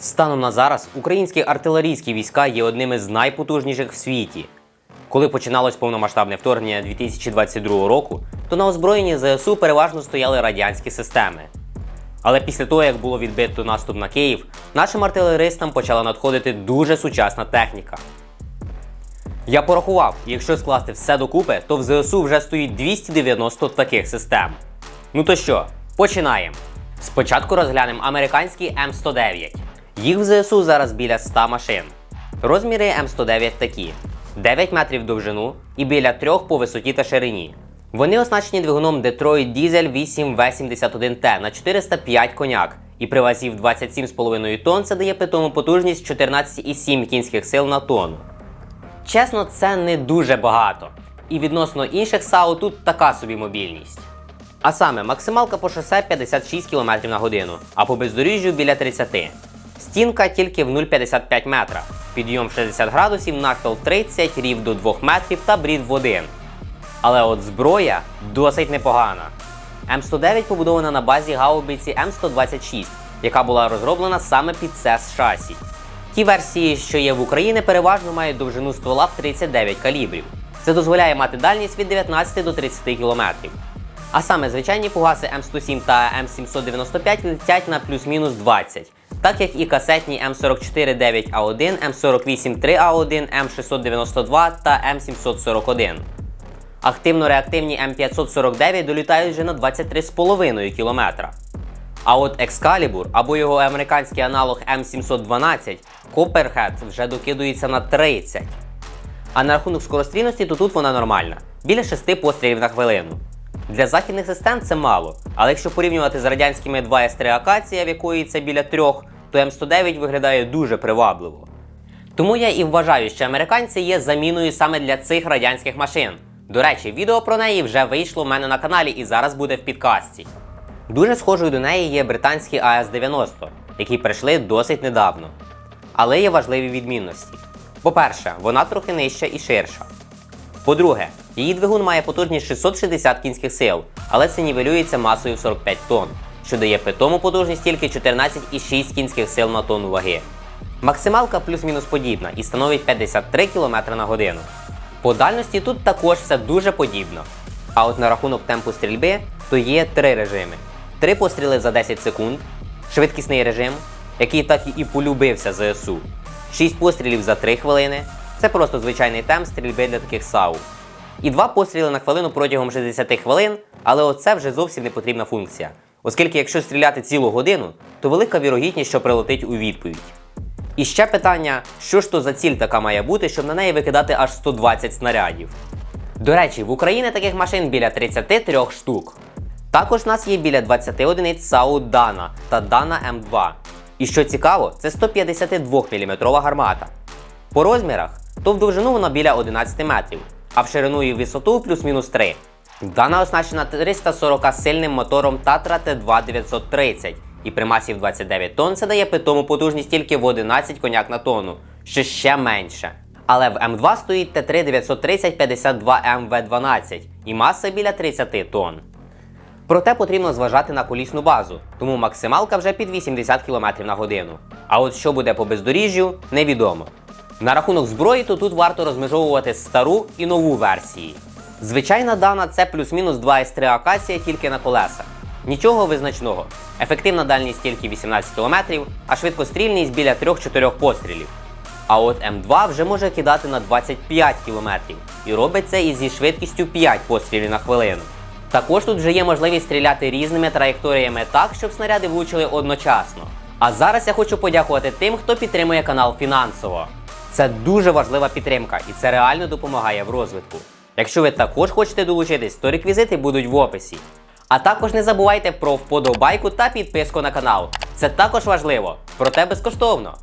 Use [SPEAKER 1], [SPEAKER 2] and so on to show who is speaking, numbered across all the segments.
[SPEAKER 1] Станом на зараз українські артилерійські війська є одними з найпотужніших в світі. Коли починалось повномасштабне вторгнення 2022 року, то на озброєнні ЗСУ переважно стояли радянські системи. Але після того, як було відбито наступ на Київ, нашим артилеристам почала надходити дуже сучасна техніка. Я порахував, якщо скласти все докупи, то в ЗСУ вже стоїть 290 таких систем. Ну то що, починаємо. Спочатку розглянемо американський М109. Їх в ЗСУ зараз біля 100 машин. Розміри М109 такі: 9 метрів довжину і біля 3 по висоті та ширині. Вони оснащені двигуном Detroit Diesel 8V71T на 405 коняк, і при вазі в 27,5 тонн це дає питому потужність 14,7 кінських сил на тонну. Чесно, це не дуже багато. І відносно інших САУ тут така собі мобільність. А саме, максималка по шосе 56 км на годину, а по бездоріжжю біля 30. Стінка тільки в 0,55 метра, підйом 60 градусів, нахил 30, рів до 2 метрів та брід в 1. Але от зброя досить непогана. М109 побудована на базі гаубиці М126, яка була розроблена саме під це шасі. Ті версії, що є в Україні, переважно мають довжину ствола в 39 калібрів. Це дозволяє мати дальність від 19 до 30 км. А саме звичайні фугаси М107 та М795 летять на плюс-мінус 20, так як і касетні М44 9А1, М48 3А1, М692 та М741. Активно-реактивні М549 долітають вже на 23,5 км. А от Excalibur або його американський аналог М712 Copperhead вже докидується на 30. А на рахунок скорострільності, то тут вона нормальна біля 6 пострілів на хвилину. Для західних систем це мало, але якщо порівнювати з радянськими 2С3 Акація, в якої це біля 3, то М109 виглядає дуже привабливо. Тому я і вважаю, що американці є заміною саме для цих радянських машин. До речі, відео про неї вже вийшло в мене на каналі і зараз буде в підкасті. Дуже схожою до неї є британські АС-90, які прийшли досить недавно. Але є важливі відмінності. По-перше, вона трохи нижча і ширша. По-друге, її двигун має потужність 660 кінських сил, але це нівелюється масою в 45 тонн, що дає питому потужність тільки 14,6 кінських сил на тонну ваги. Максималка плюс-мінус подібна і становить 53 км на годину. По дальності тут також все дуже подібно. А от на рахунок темпу стрільби, то є три режими: три постріли за 10 секунд, швидкісний режим, який так і полюбився ЗСУ, 6 пострілів за 3 хвилини. Це просто звичайний темп стрільби для таких САУ. І два постріли на хвилину протягом 60 хвилин, але оце вже зовсім не потрібна функція. Оскільки якщо стріляти цілу годину, то велика вірогідність, що прилетить у відповідь. І ще питання, що ж то за ціль така має бути, щоб на неї викидати аж 120 снарядів. До речі, в Україні таких машин біля 33 штук. Також в нас є біля 20 одиниць САУ Дана та Дана М2. І що цікаво, це 152 мм гармата. По розмірах, то в довжину вона біля 11 метрів, а в ширину і висоту плюс-мінус 3. Дана оснащена 340 сильним мотором Tatra t 2 930 і при масі в 29 тонн це дає питому потужність тільки в 11 коняк на тонну, що ще менше. Але в М2 стоїть Т3 930 52 МВ12 і маса біля 30 тонн. Проте потрібно зважати на колісну базу, тому максималка вже під 80 км на годину. А от що буде по бездоріжжю, невідомо. На рахунок зброї, то тут варто розмежовувати стару і нову версії. Звичайна дана це плюс-мінус 2С3 акація тільки на колесах. Нічого визначного. Ефективна дальність тільки 18 км, а швидкострільність біля 3-4 пострілів. А от М2 вже може кидати на 25 км і робить це і зі швидкістю 5 пострілів на хвилину. Також тут вже є можливість стріляти різними траєкторіями так, щоб снаряди влучили одночасно. А зараз я хочу подякувати тим, хто підтримує канал фінансово. Це дуже важлива підтримка і це реально допомагає в розвитку. Якщо ви також хочете долучитись, то реквізити будуть в описі. А також не забувайте про вподобайку та підписку на канал. Це також важливо, проте безкоштовно.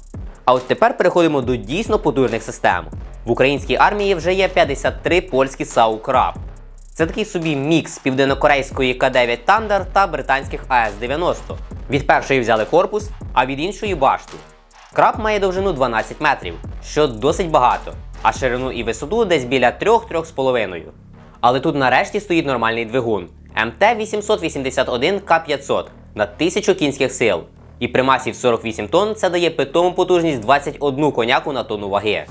[SPEAKER 1] А от тепер переходимо до дійсно потужних систем. В українській армії вже є 53 польські САУ Краб. Це такий собі мікс південнокорейської К9 Thunder та британських АС-90. Від першої взяли корпус, а від іншої башту. Краб має довжину 12 метрів, що досить багато, а ширину і висоту десь біля 3-3,5. Але тут нарешті стоїть нормальний двигун МТ-881К500 на 1000 кінських сил. І при масі в 48 тонн це дає питому потужність 21 коняку на тонну ваги.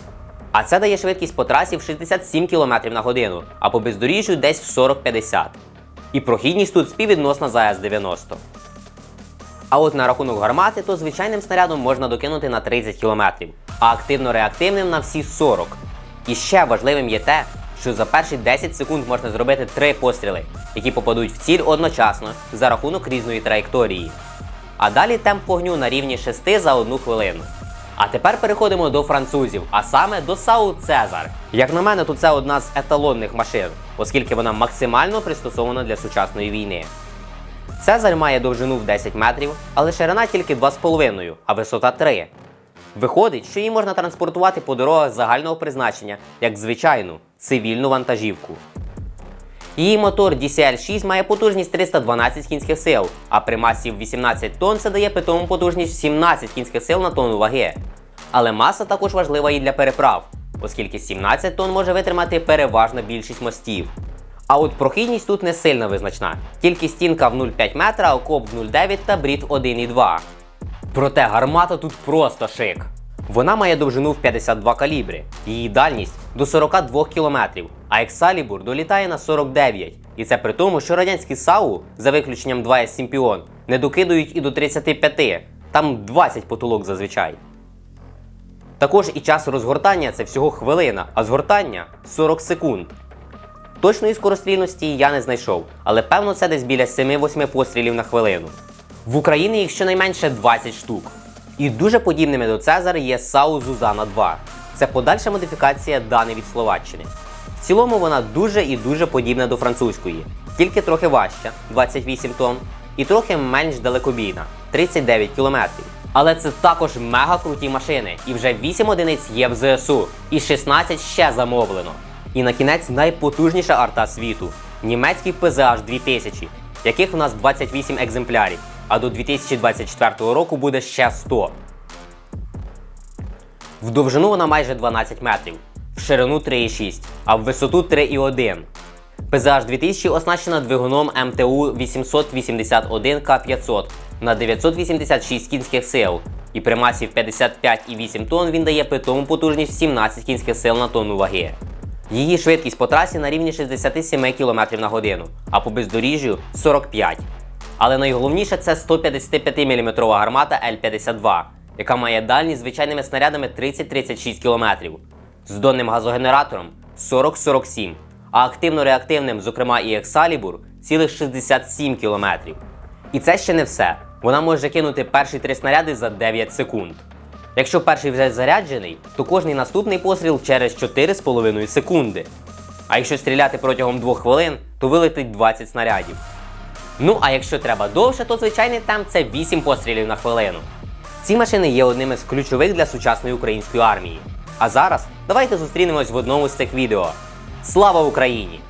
[SPEAKER 1] А це дає швидкість по трасі в 67 км на годину, а по бездоріжжю десь в 40-50. І прохідність тут співвідносна за С-90. А от на рахунок гармати, то звичайним снарядом можна докинути на 30 км, а активно-реактивним на всі 40. І ще важливим є те, що за перші 10 секунд можна зробити 3 постріли, які попадуть в ціль одночасно за рахунок різної траєкторії. А далі темп вогню на рівні 6 за 1 хвилину. А тепер переходимо до французів, а саме до САУ Цезар. Як на мене, то це одна з еталонних машин, оскільки вона максимально пристосована для сучасної війни. Цезарь має довжину в 10 метрів, але ширина тільки 2,5, а висота 3. Виходить, що її можна транспортувати по дорогах загального призначення як звичайну цивільну вантажівку. Її мотор DCL-6 має потужність 312 кінських сил, а при масі в 18 тонн це дає питому потужність 17 кінських сил на тонну ваги. Але маса також важлива і для переправ, оскільки 17 тонн може витримати переважна більшість мостів. А от прохідність тут не сильно визначна, тільки стінка в 0,5 метра, окоп в 0,9 та брід 1,2. Проте гармата тут просто шик. Вона має довжину в 52 калібри, її дальність до 42 км, а Excalibur долітає на 49. І це при тому, що радянські САУ, за виключенням 2С Сімпіон, не докидують і до 35, там 20 потолок зазвичай. Також і час розгортання це всього хвилина, а згортання 40 секунд. Точної скорострільності я не знайшов, але певно це десь біля 7-8 пострілів на хвилину. В Україні їх щонайменше 20 штук. І дуже подібними до Цезар є САУ Зузана 2. Це подальша модифікація Дани від Словаччини. В цілому вона дуже і дуже подібна до французької, тільки трохи важча 28 тонн, і трохи менш далекобійна 39 км. Але це також мега круті машини, і вже 8 одиниць є в ЗСУ, і 16 ще замовлено. І на кінець найпотужніша арта світу німецький PZH 2000, яких у нас 28 екземплярів, а до 2024 року буде ще 100. В довжину вона майже 12 метрів, в ширину 3,6, а в висоту 3,1. PZH 2000 оснащена двигуном МТУ 881К500 на 986 кінських сил. І при масі в 55,8 тонн він дає питому потужність 17 кінських сил на тонну ваги. Її швидкість по трасі на рівні 67 км на годину, а по бездоріжжю 45. Але найголовніше це 155 мм гармата Л-52, яка має дальність звичайними снарядами 30-36 км, з донним газогенератором 40-47, а активно-реактивним, зокрема і Excalibur, цілих 67 км. І це ще не все. Вона може кинути перші три снаряди за 9 секунд. Якщо перший вже заряджений, то кожний наступний постріл через 4,5 секунди. А якщо стріляти протягом 2 хвилин, то вилетить 20 снарядів. Ну а якщо треба довше, то звичайний темп це 8 пострілів на хвилину. Ці машини є одними з ключових для сучасної української армії. А зараз давайте зустрінемось в одному з цих відео. Слава Україні!